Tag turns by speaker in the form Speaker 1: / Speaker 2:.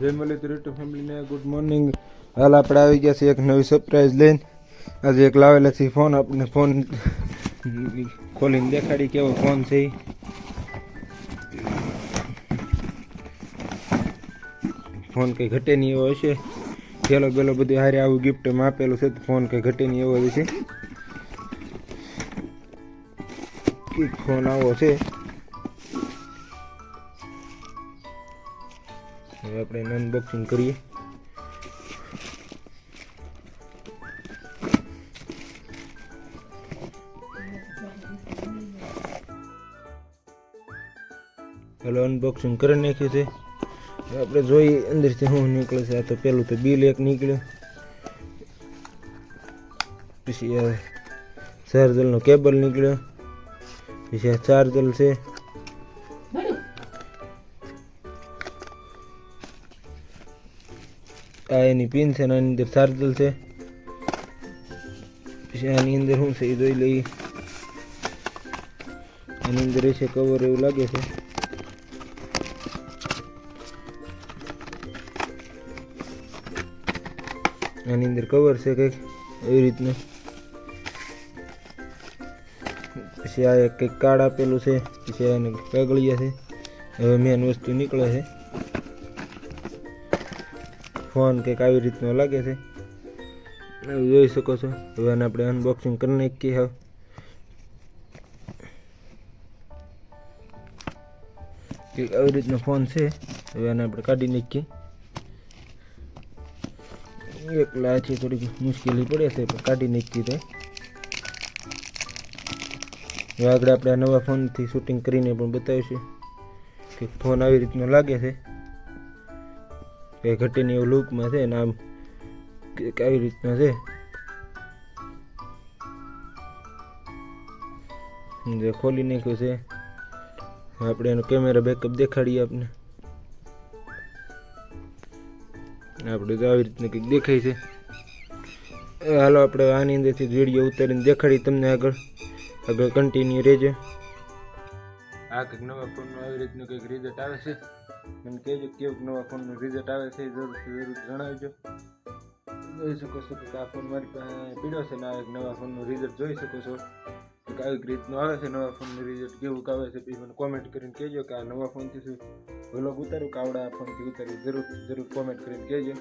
Speaker 1: જય મલિક યુટ્યુબ ફેમિલીને ગુડ મોર્નિંગ હાલ આપણે આવી ગયા છીએ એક નવી સરપ્રાઈઝ લઈને. આજે એક લાવેલા છે ફોન આપણે ફોન ખોલીને દેખાડી કેવો ફોન છે ફોન કંઈ ઘટે નહીં એવો હશે. પેલો પેલો બધું હારે આવું ગિફ્ટમાં આપેલું છે ફોન કંઈ ઘટે નહીં એવો કંઈક ફોન આવો છે. હવે આપણે એનું અનબોક્સિંગ કરીએ. પેલો અનબોક્સિંગ કરી નાખ્યું છે. હવે આપણે જોઈએ અંદરથી શું નીકળે છે. આ તો પેલું તો બિલ એક નીકળ્યું. પછી આ ચાર્જરનો કેબલ નીકળ્યો. પછી આ ચાર્જર છે. આ એની પિન છે આની અંદર ચાર્જર છે પછી આની અંદર શું છે એ જોઈ લઈએ આની અંદર છે કવર એવું લાગે છે આની અંદર કવર છે કંઈક એવી રીતનું પછી આ કંઈક કાર્ડ આપેલું છે પછી આને કાગળિયા છે હવે મેન વસ્તુ નીકળે છે ફોન કંઈક આવી રીતનો લાગે છે. એવું જોઈ શકો છો. હવે આપણે અનબોક્સિંગ કરી નાખીએ હવે. કંઈક આવી રીતનો ફોન છે. હવે આને આપણે કાઢી નાખીએ. છે થોડીક મુશ્કેલી પડે છે, પણ કાઢી નાખીએ હવે આગળ આપણે આ નવા ફોનથી શૂટિંગ કરીને પણ બતાવીશું કે ફોન આવી રીતનો લાગે છે. કે ઘટીની એવું લુકમાં છે ને આમ આવી રીતના છે? જે ખોલી નાખ્યું છે. આપણે એનો કેમેરા બેકઅપ દેખાડીએ આપણે આપણે તો આવી રીતના કંઈક દેખાય છે. હાલો આપણે આની અંદરથી વીડિયો ઉતારીને દેખાડી તમને આગળ. આગળ કન્ટિન્યુ રહેજો. આ કંઈક નવા ફોનનું આવી રીતનું કંઈક રિઝલ્ટ આવે છે. મને કહેજો કેવું નવા ફોનનું રિઝલ્ટ આવે છે એ જરૂર જણાવજો. જોઈ શકો છો કે આ ફોન મારી પાસે પીડ્યો છે ને આ એક નવા ફોનનું રિઝલ્ટ જોઈ શકો છો. કે આવી રીતનું આવે છે નવા ફોનનું રિઝલ્ટ કેવું આવે છે મને કોમેન્ટ કરીને કહેજો કે આ નવા ફોનથી શું વ્લોગ ઉતારું કે આવડા ફોનથી ઉતાર્યું જરૂર જરૂર કોમેન્ટ કરીને કહેજો.